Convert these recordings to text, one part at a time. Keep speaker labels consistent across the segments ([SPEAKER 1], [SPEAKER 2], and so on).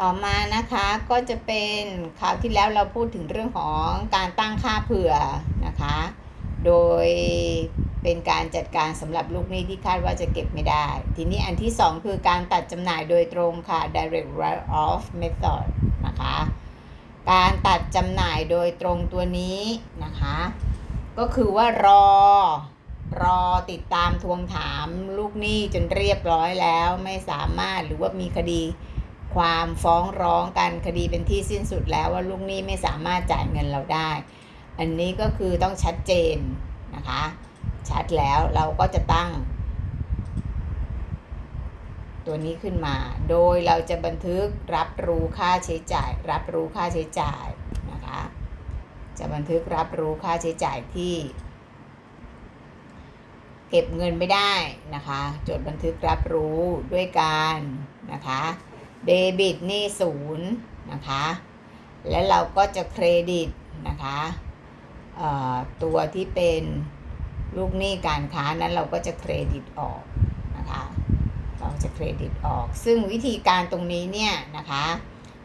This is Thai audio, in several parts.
[SPEAKER 1] ต่อมานะคะก็จะเป็นคราวที่แล้วเราพูดถึงเรื่องของการตั้งค่าเผื่อนะคะ โดยเป็นการจัดการสำหรับลูกหนี้ที่คาดว่าจะเก็บไม่ได้ ทีนี้อันที่ 2 คือการตัดจำหน่ายโดยตรงค่ะ direct write off method นะคะ การตัดจำหน่ายโดยตรงตัวนี้นะคะ ก็คือว่ารอรอติดตามทวงถามลูกหนี้จนเรียบร้อยแล้วไม่สามารถหรือว่ามีคดี ความฟ้องร้องกันคดีเป็นที่สิ้นสุดแล้วว่าลูกหนี้ไม่สามารถจ่ายเงินเราได้ อันนี้ก็คือต้องชัดเจนนะคะ ชัดแล้วเราก็จะตั้ง ตัวนี้ขึ้นมา โดยเราจะบันทึกรับรู้ค่าใช้จ่าย รับรู้ค่าใช้จ่ายนะคะ จะบันทึกรับรู้ค่าใช้จ่ายที่เก็บเงินไม่ได้นะคะ จดบันทึกรับรู้ด้วยการนะคะ เดบิตนี่ศูนย์นะคะ แล้วเราก็จะเครดิตนะคะตัวที่เป็นลูกหนี้การค้านั้นเราก็จะเครดิตออกนะคะเราจะเครดิตออก ซึ่งวิธีการตรงนี้เนี่ยนะคะ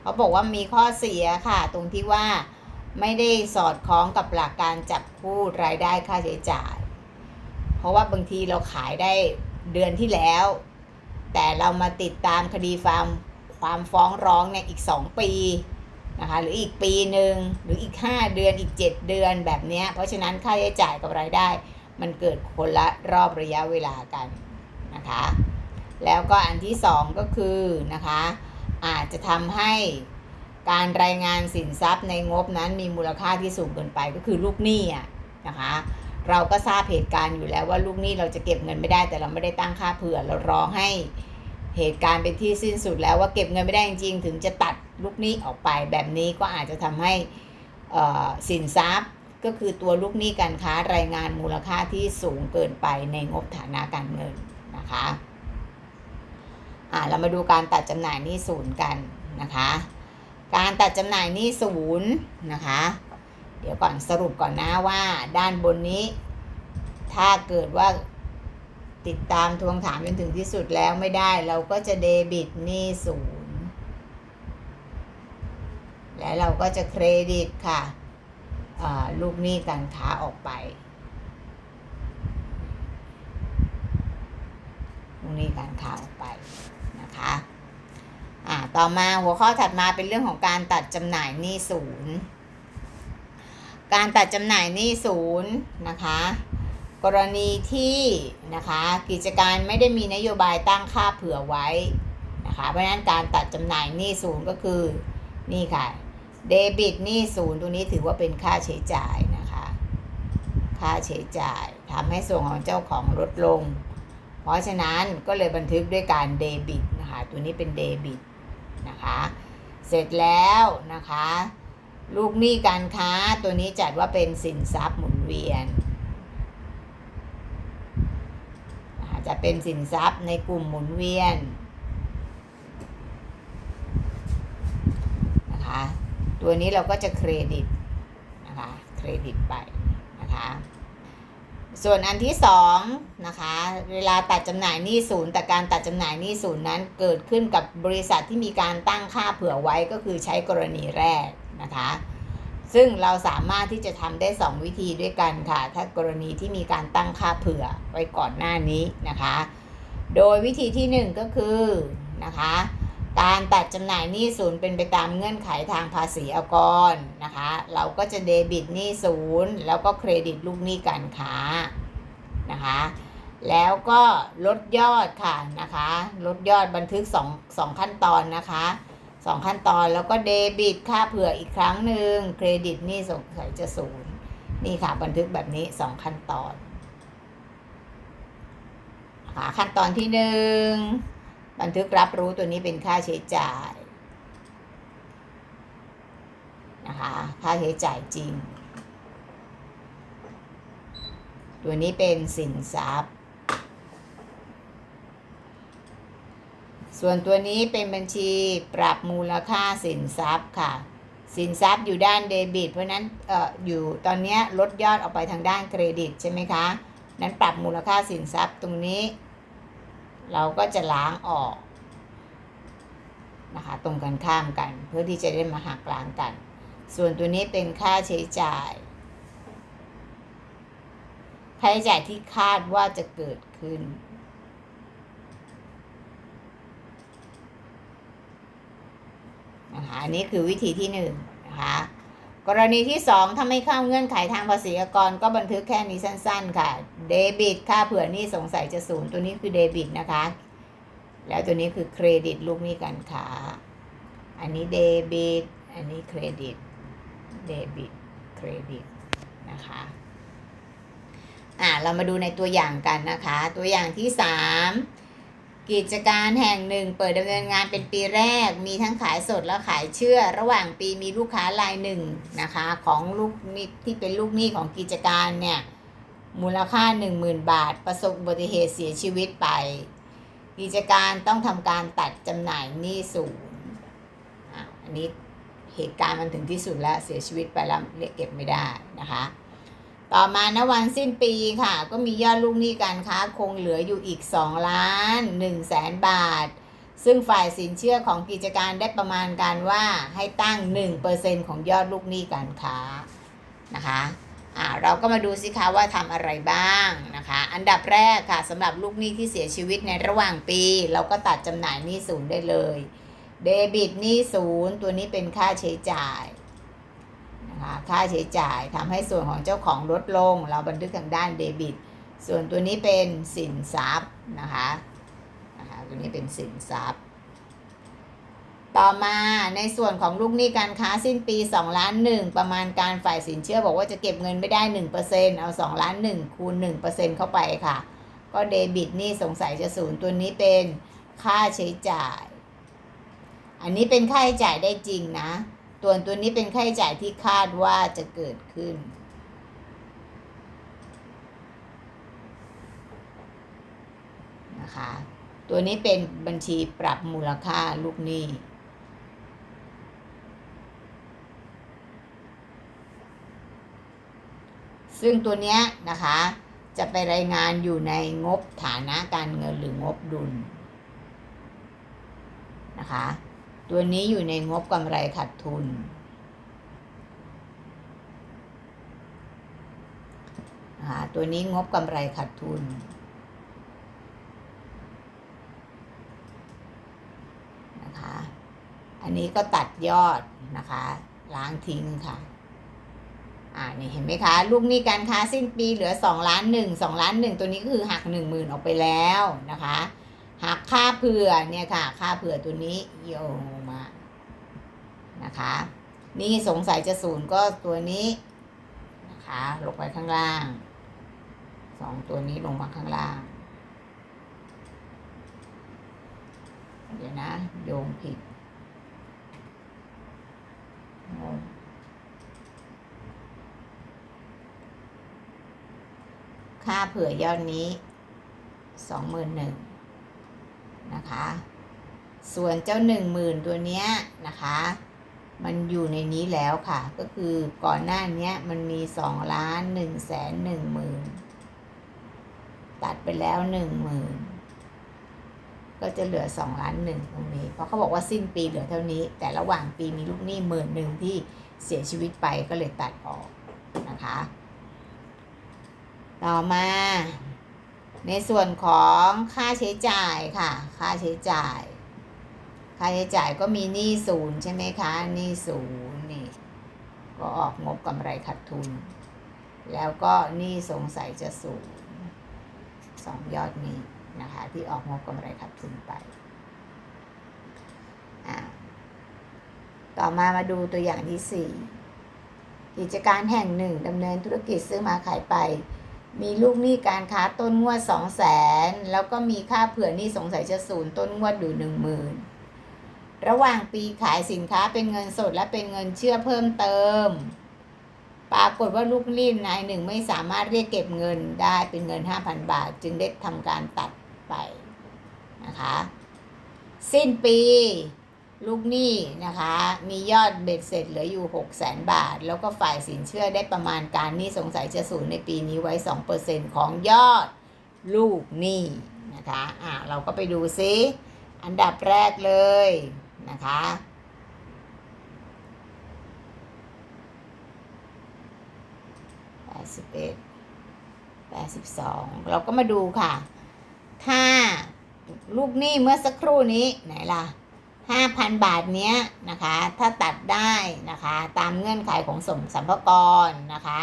[SPEAKER 1] เขาบอกว่ามีข้อเสียค่ะ ตรงที่ว่าไม่ได้สอดคล้องกับหลักการจับคู่รายได้ค่าใช้จ่าย เพราะว่าบางทีเราขายได้เดือนที่แล้ว แต่เรามาติดตามคดีฟาร์ม ความฟ้องร้องเนี่ยอีก 2 ปีนะคะหรืออีกปีหนึ่งหรืออีก 5 เดือนอีก 7 เดือนแบบนี้เพราะฉะนั้นค่าใช้จ่ายกับรายได้ มันเกิดคนละรอบระยะเวลากันนะคะแล้วก็อันที่ 2 ก็คือนะคะอาจจะทำให้การรายงานสินทรัพย์ในงบนั้นมีมูลค่าที่สูงเกินไปก็คือลูกหนี้อะนะคะเราก็ทราบเหตุการณ์อยู่แล้วว่าลูกหนี้เราจะเก็บเงินไม่ได้แต่เราไม่ได้ตั้งค่าเผื่อเรารอให้ เหตุการณ์เป็นที่สิ้นสุดแล้วว่าเก็บเงินไม่ได้จริงๆถึงจะตัดลูกหนี้ออกไป แบบนี้ก็อาจจะทำให้สินทรัพย์ก็คือตัวลูกหนี้การค้ารายงานมูลค่าที่สูงเกินไปในงบฐานะการเงินนะคะอ่าเรามาดูการตัดจำหน่ายหนี้ศูนย์กันนะคะ การตัดจำหน่ายหนี้ศูนย์นะคะ เดี๋ยวก่อนสรุปก่อนนะว่าด้านบนนี้ ถ้าเกิดว่า ติดตามทวงถามจนถึงที่สุดแล้วไม่ได้ เราก็จะเดบิตหนี้ศูนย์และเราก็จะเครดิตค่ะลูกหนี้การค้าออกไปลูกหนี้การค้าออกไปนะคะอ่าต่อมาหัวข้อถัดมาเป็นเรื่องของการตัดจำหน่ายหนี้ศูนย์การตัดจำหน่ายหนี้ศูนย์นะคะ กรณีที่นะคะกิจการไม่ได้มีนโยบายตั้งค่าเผื่อไว้นะคะเพราะฉะนั้นการตัดจำหน่ายหนี้ศูนย์ก็คือนี่ค่ะเดบิตหนี้ศูนย์ตัวนี้ถือว่าเป็นค่าใช้จ่ายนะคะค่าใช้จ่ายทำให้ส่วนของเจ้าของลดลง เพราะฉะนั้นก็เลยบันทึกด้วยการเดบิตนะคะตัวนี้เป็นเดบิตนะคะเสร็จแล้วนะคะ ลูกหนี้การค้าตัวนี้จัดว่าเป็นสินทรัพย์หมุนเวียน จะเป็นสินทรัพย์ในกลุ่มหมุนเวียนนะคะตัวนี้เราก็จะเครดิตนะคะเครดิตไปนะคะส่วนอันที่สองนะคะเวลาตัดจำหน่ายหนี้ศูนย์แต่การตัดจำหน่ายหนี้ศูนย์นั้นเกิดขึ้นกับบริษัทที่มีการตั้งค่าเผื่อไว้ก็คือใช้กรณีแรกนะคะ ซึ่งเราสามารถที่จะทำได้ 2 วิธีด้วยกันค่ะ ถ้ากรณีที่มีการตั้งค่าเผื่อไว้ก่อนหน้านี้นะคะ โดยวิธีที่ 1 ก็คือนะคะการตัดจำหน่ายหนี้ศูนย์เป็นไปตามเงื่อนไขทางภาษีอากรนะคะ เราก็จะเดบิตหนี้ศูนย์แล้วก็เครดิตลูกหนี้การค้านะคะ แล้วก็ลดยอดค่ะนะคะ ลดยอดบันทึก2 2ขั้นตอนนะคะ สองขั้นตอนแล้วก็เดบิตค่าเผื่ออีกครั้งหนึ่งเครดิตนี่สงสัยจะศูนย์นี่ค่ะบันทึกแบบนี้สองขั้นตอนค่ะขั้นตอนที่หนึ่งบันทึกรับรู้ตัวนี้เป็นค่าใช้จ่ายนะคะค่าใช้จ่ายจริง ตัวนี้เป็นสินทรัพย์ ส่วนตัวนี้เป็นบัญชีปรับมูลค่าสินทรัพย์ค่ะ สินทรัพย์อยู่ด้านเดบิต เพราะนั้นเอ่ออยู่ตอนนี้ลดยอดออกไปทางด้านเครดิตใช่ไหมคะ นั้นปรับมูลค่าสินทรัพย์ตรงนี้ เราก็จะล้างออกนะคะตรงกันข้ามกัน เพื่อที่จะได้มาหักล้างกัน ส่วนตัวนี้เป็นค่าใช้จ่ายค่าใช้จ่ายที่คาดว่าจะเกิดขึ้น นะคะอันนี้คือวิธีที่หนึ่งนะคะกรณีที่สองถ้าไม่เข้าเงื่อนไขทางภาษีอากรก็บันทึกแค่นี้สั้น ๆ ค่ะ เดบิต ค่าเผื่อนี้สงสัยจะศูนย์ตัวนี้คือเดบิตนะคะ แล้วตัวนี้คือเครดิตลูกหนี้การค้าอันนี้เดบิต อันนี้เครดิต เดบิต เครดิต นะคะ อ่า เรามาดูในตัวอย่างกันนะคะ ตัวอย่างที่สาม กิจการแห่งหนึ่งเปิดดำเนินงานเป็นปีแรก มีทั้งขายสดและขายเชื่อ ระหว่างปีมีลูกค้ารายหนึ่งนะคะ ของลูกนี้ที่เป็นลูกหนี้ของกิจการเนี่ยมูลค่า 10,000 บาท ประสบอุบัติเหตุเสียชีวิตไป กิจการต้องทำการตัดจำหน่ายหนี้ศูนย์อันนี้เหตุการณ์มันถึงที่สุดแล้วเสียชีวิตไปแล้วเรียกเก็บไม่ได้นะคะ ต่อมาณวันสิ้นปีค่ะ ก็มียอดลูกหนี้การค้าคงเหลืออยู่อีก 2 ล้าน1แสนบาท ซึ่งฝ่ายสินเชื่อของกิจการได้ประมาณการว่าให้ตั้ง 1%ของยอดลูกหนี้การค้านะคะอ่าเราก็มาดูสิคะว่าทำอะไรบ้างนะคะ อันดับแรกค่ะสำหรับลูกหนี้ที่เสียชีวิตในระหว่างปี เราก็ตัดจำหน่ายหนี้ศูนย์ได้เลย เดบิตหนี้ศูนย์ตัวนี้เป็นค่าใช้จ่าย ค่าใช้จ่ายทำให้ส่วนของเจ้าของลดลง เราบันทึกทางด้านเดบิต ส่วนตัวนี้เป็นสินทรัพย์นะคะนะคะตัวนี้เป็นสินทรัพย์ ต่อมาในส่วนของลูกหนี้การค้าสิ้นปี2ล้าน1ประมาณการฝ่ายสินเชื่อบอกว่าจะเก็บเงินไม่ได้ 1%เอา2ล้าน1คูณ1%เข้าไปค่ะ ก็เดบิตนี่สงสัยจะศูนย์ตัวนี้เป็นค่าใช้จ่าย อันนี้เป็นค่าใช้จ่ายได้จริงนะ ตัวตัวนี้เป็นค่าใช้จ่ายที่คาดว่าจะเกิดขึ้น นะคะ ตัวนี้เป็นบัญชีปรับมูลค่าลูกหนี้ซึ่งตัวเนี้ยนะคะ จะไปรายงานอยู่ในงบฐานะการเงินหรืองบดุลนะคะ ตัวนี้อยู่ในงบกำไรขาดทุน ตัวนี้งบกำไรขาดทุน นะคะ อันนี้ก็ตัดยอดนะคะ ล้างทิ้งค่ะอ่านี่เห็นไหมคะลูกหนี้การค้าสิ้นปีเหลือ2ล้านหนึ่งสองล้านหนึ่งตัวนี้ก็คือหัก 1 0,000 ออกไปแล้วนะคะหักค่าเผื่อเนี่ยค่ะ ค่าเผื่อตัวนี้โย นะคะ นี่สงสัยจะศูนย์ก็ตัวนี้นะคะ ลงไปข้างล่างสองตัวนี้ลงมาข้างล่าง เดี๋ยวนะ โยงผิดงงค่าเผื่อยอดนี้สองหมื่นหนึ่งนะคะ ส่วนเจ้าหนึ่งหมื่นตัวเนี้ยนะคะ มันอยู่ในนี้แล้วค่ะ ก็คือก่อนหน้านี้มันมีสองล้านหนึ่งแสนหนึ่งหมื่นตัดไปแล้วหนึ่งหมื่นก็จะเหลือสองล้านหนึ่งตรงนี้ เพราะเขาบอกว่าสิ้นปีเหลือเท่านี้ แต่ระหว่างปีมีลูกหนี้หมื่นหนึ่งที่เสียชีวิตไปก็เลยตัดออกนะคะ ต่อมา ในส่วนของค่าใช้จ่ายค่ะ ค่าใช้จ่าย ค่าใช้จ่ายก็มีหนี้ศูนย์ใช่ไหมคะหนี้ศูนย์นี่ ก็ออกงบกำไรขาดทุน แล้วก็หนี้สงสัยจะศูนย์สองยอดนี้นะคะ ที่ออกงบกำไรขาดทุนไปต่อมามาดูตัวอย่างที่สี่กิจการแห่งหนึ่งดำเนินธุรกิจซื้อมาขายไป มีลูกหนี้การค้าต้นงวดสองแสนแล้วก็มีค่าเผื่อหนี้สงสัยจะศูนย์ต้นงวดอยู่หนึ่งหมื่น ระหว่างปีขายสินค้าเป็นเงินสดและเป็นเงินเชื่อเพิ่มเติม ปรากฏว่าลูกหนี้นายหนึ่งไม่สามารถเรียกเก็บเงินได้เป็นเงิน 5,000 บาท จึงได้ทำการตัดไปนะคะ สิ้นปี ลูกหนี้นะคะ มียอดเบ็ดเสร็จเหลืออยู่ 6 0 0 0 0 0บาท แล้วก็ฝ่ายสินเชื่อได้ประมาณการหนี้สงสัยจะศูนย์ในปีนี้ไว้ 2%ของยอดลูกหนี้นะคะอะเราก็ไปดูซิอันดับแรกเลย นะคะ แปดสิบเอ็ด แปดสิบสอง เราก็มาดูค่ะ ถ้าลูกหนี้เมื่อสักครู่นี้ไหนล่ะห้าพันบาทเนี้ยนะคะ ถ้าตัดได้นะคะ ตามเงื่อนไขของสมสัมภกรนะคะ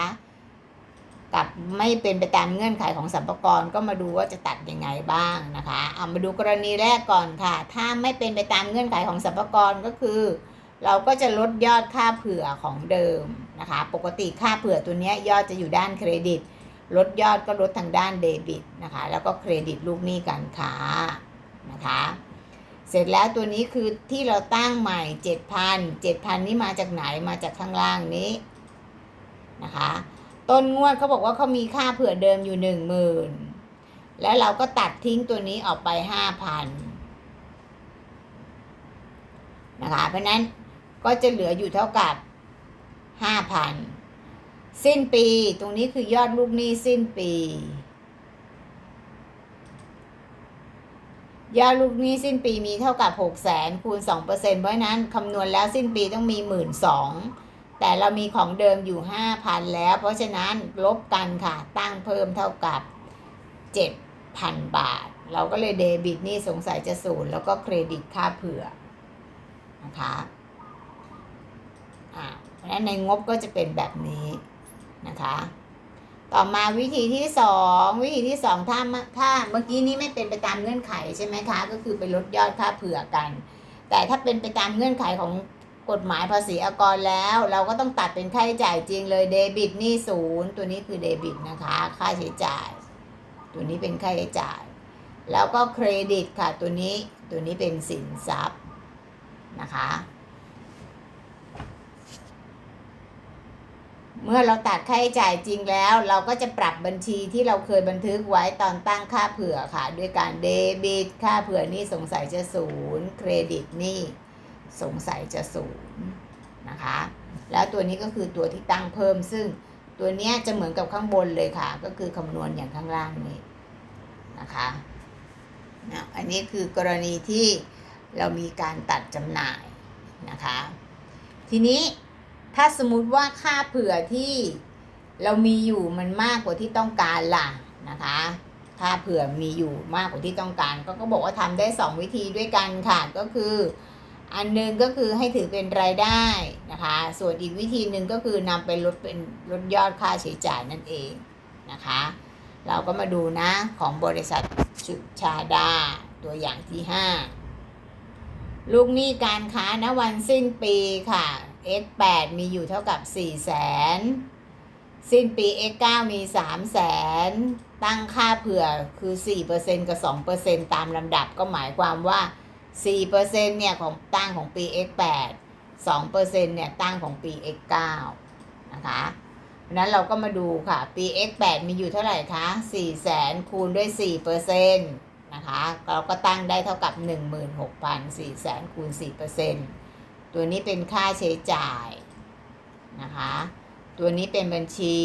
[SPEAKER 1] กับไม่เป็นไปตามเงื่อนไขของสัมภากรก็มาดูว่าจะตัดยังไงบ้างนะคะเอามาดูกรณีแรกก่อนค่ะ ถ้าไม่เป็นไปตามเงื่อนไขของสัมภากรก็คือ เราก็จะลดยอดค่าเผื่อของเดิมนะคะ ปกติค่าเผื่อตัวนี้ยอดจะอยู่ด้านเครดิต ลดยอดก็ลดทางด้านเดบิตนะคะ แล้วก็เครดิตลูกหนี้การค้านะคะ เสร็จแล้วตัวนี้คือที่เราตั้งใหม่ 7,000 7,000 นี่มาจากไหนมาจากข้างล่างนี้นะคะ ต้นงวดเขาบอกว่าเขามีค่าเผื่อเดิมอยู่10,000แล้วเราก็ตัดทิ้งตัวนี้ออกไป5,000นนะคะ เพราะนั้นก็จะเหลืออยู่เท่ากับ5,000สิ้นปี ตรงนี้คือยอดลูกหนี้สิ้นปี ยอดลูกหนี้สิ้นปีมีเท่ากับ6 0 0 0 0 0คูณ2%เปอร์เซ็นต์เพราะนั้นคำนวณแล้วสิ้นปีต้องมี1 2ื่นสอง แต่เรามีของเดิมอยู่ 5,000 แล้ว เพราะฉะนั้นลบกันค่ะ ตั้งเพิ่มเท่ากับ 7,000 บาท เราก็เลยเดบิตนี่สงสัยจะศูนย์แล้วก็เครดิตค่าเผื่อนะคะอ่าเพราะฉะนั้นในงบก็จะเป็นแบบนี้นะคะ ต่อมาวิธีที่สองวิธีที่สองถ้าถ้าเมื่อกี้นี้ไม่เป็นไปตามเงื่อนไขใช่ไหมคะ ก็คือไปลดยอดค่าเผื่อกัน แต่ถ้าเป็นไปตามเงื่อนไขของ กฎหมายภาษีอากรแล้ว เราก็ต้องตัดเป็นค่าใช้จ่ายจริงเลยเดบิตนี่ศูนย์ตัวนี้คือเดบิตนะคะ ค่าใช้จ่าย ตัวนี้เป็นค่าใช้จ่าย แล้วก็เครดิตค่ะตัวนี้ตัวนี้เป็นสินทรัพย์นะคะเมื่อเราตัดค่าใช้จ่ายจริงแล้ว เราก็จะปรับบัญชีที่เราเคยบันทึกไว้ตอนตั้งค่าเผื่อค่ะ ด้วยการเดบิต ค่าเผื่อนี่สงสัยจะศูนย์เครดิตนี่ สงสัยจะศูนย์นะคะ แล้วตัวนี้ก็คือตัวที่ตั้งเพิ่มซึ่งตัวนี้จะเหมือนกับข้างบนเลยค่ะ ก็คือคำนวณอย่างข้างล่างนี้นะคะนะอันนี้คือกรณีที่เรามีการตัดจำหน่ายนะคะ ทีนี้ถ้าสมมุติว่าค่าเผื่อที่เรามีอยู่มันมากกว่าที่ต้องการล่ะนะคะค่าเผื่อมีอยู่มากกว่าที่ต้องการ ก็ก็บอกว่าทำได้ 2 วิธีด้วยกันค่ะ ก็คือ อันหนึ่งก็คือให้ถือเป็นรายได้นะคะ ส่วนอีกวิธีหนึ่งก็คือนำไปลดเป็นลดยอดค่าใช้จ่ายนั่นเองนะคะ เราก็มาดูนะของบริษัทชุชาดาตัวอย่างที่ 5 ลูกหนี้การค้าณวันสิ้นปีค่ะ x8 มีอยู่เท่ากับ 4 0 0แสนสิ้นปี x9 มี 3 0 0แสนตั้งค่าเผื่อคือ 4%กับ 2%ตามลำดับก็หมายความว่า 4%เนี่ยของตั้งของปี x8 2%เนี่ยตั้งของปี x9 นะคะเพราะนั้นเราก็มาดูค่ะ ปี x8 มีอยู่เท่าไหร่คะ4 0 0แสนคูณด้วย4%นะคะ เราก็ตั้งได้เท่ากับ 16,000 4แสนคูณ4%ตัวนี้เป็นค่าใช้จ่ายนะคะ ตัวนี้เป็นบัญชี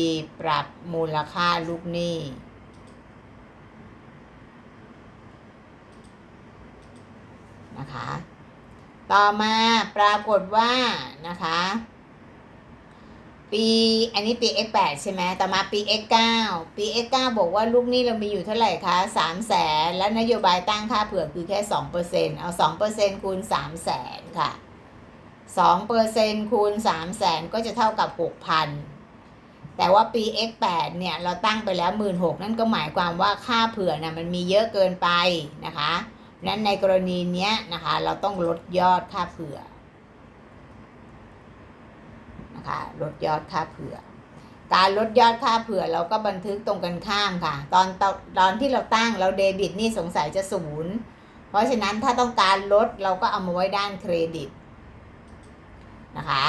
[SPEAKER 1] ปรับมูลค่าลูกหนี้ นะคะ ต่อมาปรากฏว่านะคะ ปีอันนี้ปี X8 ใช่ไหมต่อมาปี X9 ปี X9 บอกว่าลูกนี้เรามีอยู่เท่าไหร่คะ3 0 0แสนและนโยบายตั้งค่าเผื่อคือแค่2%เอา2%คูณ3 0 0แสนค่ะ2%คูณ3 0 0แสนก็จะเท่ากับ6,000แต่ว่าปี X8 เนี่ย เราตั้งไปแล้ว 16,000นั่นก็หมายความว่าค่าเผื่อน่ะมันมีเยอะเกินไปนะคะ นั้นในกรณีเนี้ยนะคะ เราต้องลดยอดค่าเผื่อนะคะลดยอดค่าเผื่อ การลดยอดค่าเผื่อเราก็บันทึกตรงกันข้ามค่ะตอนตอนตอนที่เราตั้งเราเดบิตนี่สงสัยจะศูนย์เพราะฉะนั้นถ้าต้องการลดเราก็เอามาไว้ด้านเครดิตนะคะ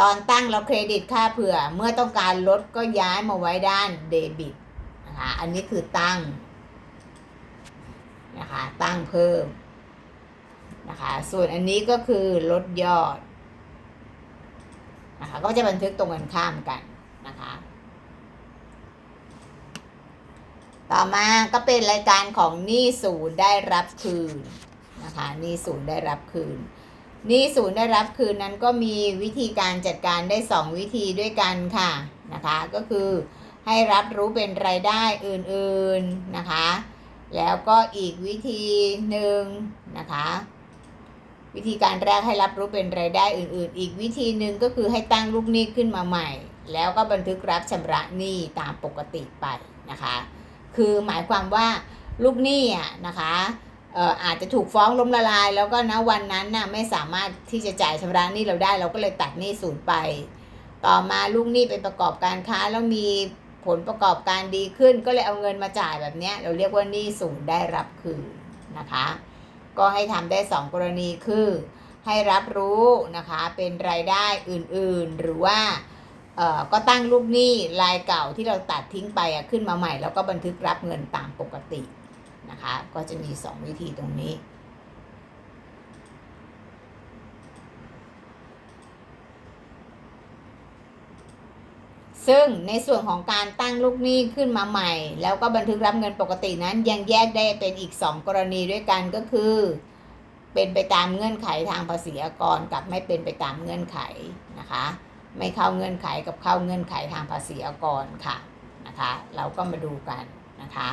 [SPEAKER 1] ตอนตั้งเราเครดิตค่าเผื่อ เมื่อต้องการลดก็ย้ายมาไว้ด้านเดบิตนะคะอันนี้คือตั้ง นะคะ ตั้งเพิ่มนะคะ ส่วนอันนี้ก็คือลดยอดนะคะ ก็จะบันทึกตรงกันข้ามกันนะคะ ต่อมาก็เป็นรายการของหนี้ศูนย์ได้รับคืนนะคะหนี้ศูนย์ได้รับคืนหนี้ศูนย์ได้รับคืนนั้นก็มีวิธีการจัดการได้ 2 วิธีด้วยกันค่ะนะคะ ก็คือให้รับรู้เป็นรายได้อื่นๆนะคะ แล้วก็อีกวิธีหนึ่งนะคะ วิธีการแรกให้รับรู้เป็นรายได้อื่น ๆ อีกวิธีหนึ่งก็คือให้ตั้งลูกหนี้ขึ้นมาใหม่ แล้วก็บันทึกรับชำระหนี้ตามปกติไปนะคะ คือหมายความว่าลูกหนี้อะนะคะเอ่ออาจจะถูกฟ้องล้มละลาย แล้วก็ณวันนั้นน่ะไม่สามารถที่จะจ่ายชำระหนี้เราได้ เราก็เลยตัดหนี้ศูนย์ไป ต่อมาลูกหนี้ไปประกอบการค้าแล้วมี ผลประกอบการดีขึ้น ก็เลยเอาเงินมาจ่ายแบบนี้เราเรียกว่าหนี้ศูนย์ได้รับคืนนะคะ ก็ให้ทำได้ 2 กรณีคือ ให้รับรู้นะคะเป็นรายได้อื่นๆ หรือว่าเออก็ตั้งลูกหนี้รายเก่าที่เราตัดทิ้งไปขึ้นมาใหม่ แล้วก็บันทึกรับเงินตามปกตินะคะ ก็จะมี 2 วิธีตรงนี้ ซึ่งในส่วนของการตั้งลูกหนี้ขึ้นมาใหม่ แล้วก็บันทึกรับเงินปกตินั้นยังแยกได้เป็นอีก 2 กรณีด้วยกันก็คือ เป็นไปตามเงื่อนไขทางภาษีอากรกับไม่เป็นไปตามเงื่อนไขนะคะ ไม่เข้าเงื่อนไขกับเข้าเงื่อนไขทางภาษีอากรค่ะนะคะ เราก็มาดูกันนะคะ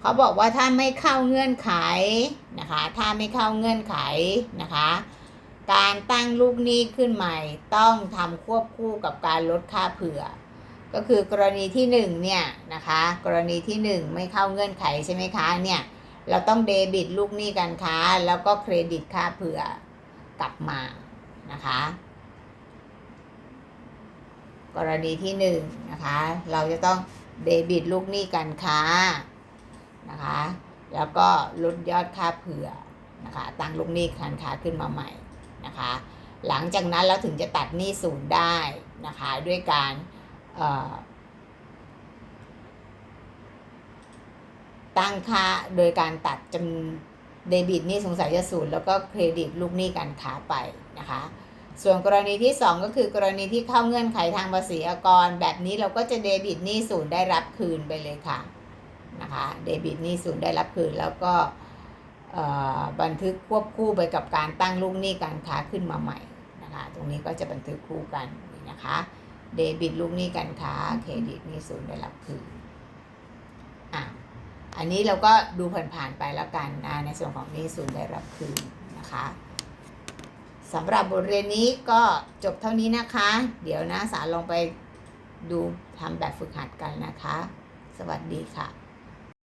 [SPEAKER 1] เขาบอกว่าถ้าไม่เข้าเงื่อนไขนะคะ ถ้าไม่เข้าเงื่อนไขนะคะ การตั้งลูกหนี้ขึ้นใหม่ต้องทำควบคู่กับการลดค่าเผื่อ ก็คือกรณีที่หนึ่งเนี่ยนะคะ กรณีที่หนึ่งไม่เข้าเงื่อนไขใช่ไหมคะเนี่ยเราต้องเดบิตลูกหนี้การค้า แล้วก็เครดิตค่าเผื่อกลับมานะคะ กรณีที่หนึ่งนะคะ เราจะต้องเดบิตลูกหนี้การค้านะคะ แล้วก็ลดยอดค่าเผื่อนะคะ ตั้งลูกหนี้การค้าขึ้นมาใหม่ นะคะ หลังจากนั้นเราถึงจะตัดหนี้ศูนย์ได้นะคะด้วยการตั้งค่าโดยการตัดจำเดบิตหนี้สงสัยจะศูนย์แล้วก็เครดิตลูกหนี้การค้าไปนะคะ ส่วนกรณีที่ 2 ก็คือกรณีที่เข้าเงื่อนไขทางภาษีอากร แบบนี้เราก็จะเดบิตหนี้ศูนย์ได้รับคืนไปเลยค่ะนะคะเดบิตหนี้ศูนย์ได้รับคืนแล้วก็ บันทึกควบคู่ไปกับการตั้งลูกหนี้การค้าขึ้นมาใหม่นะคะ ตรงนี้ก็จะบันทึกคู่กันนะคะเดบิตลูกหนี้การค้าเครดิตนี้ศูนย์ได้รับคืนอะอันนี้เราก็ดูผ่านๆไปแล้วกันนะในส่วนของนี้ศูนย์ได้รับคืนนะคะสำหรับบทเรียนนี้ก็จบเท่านี้นะคะ เดี๋ยวนะสารลองไปดูทำแบบฝึกหัดกันนะคะ สวัสดีค่ะ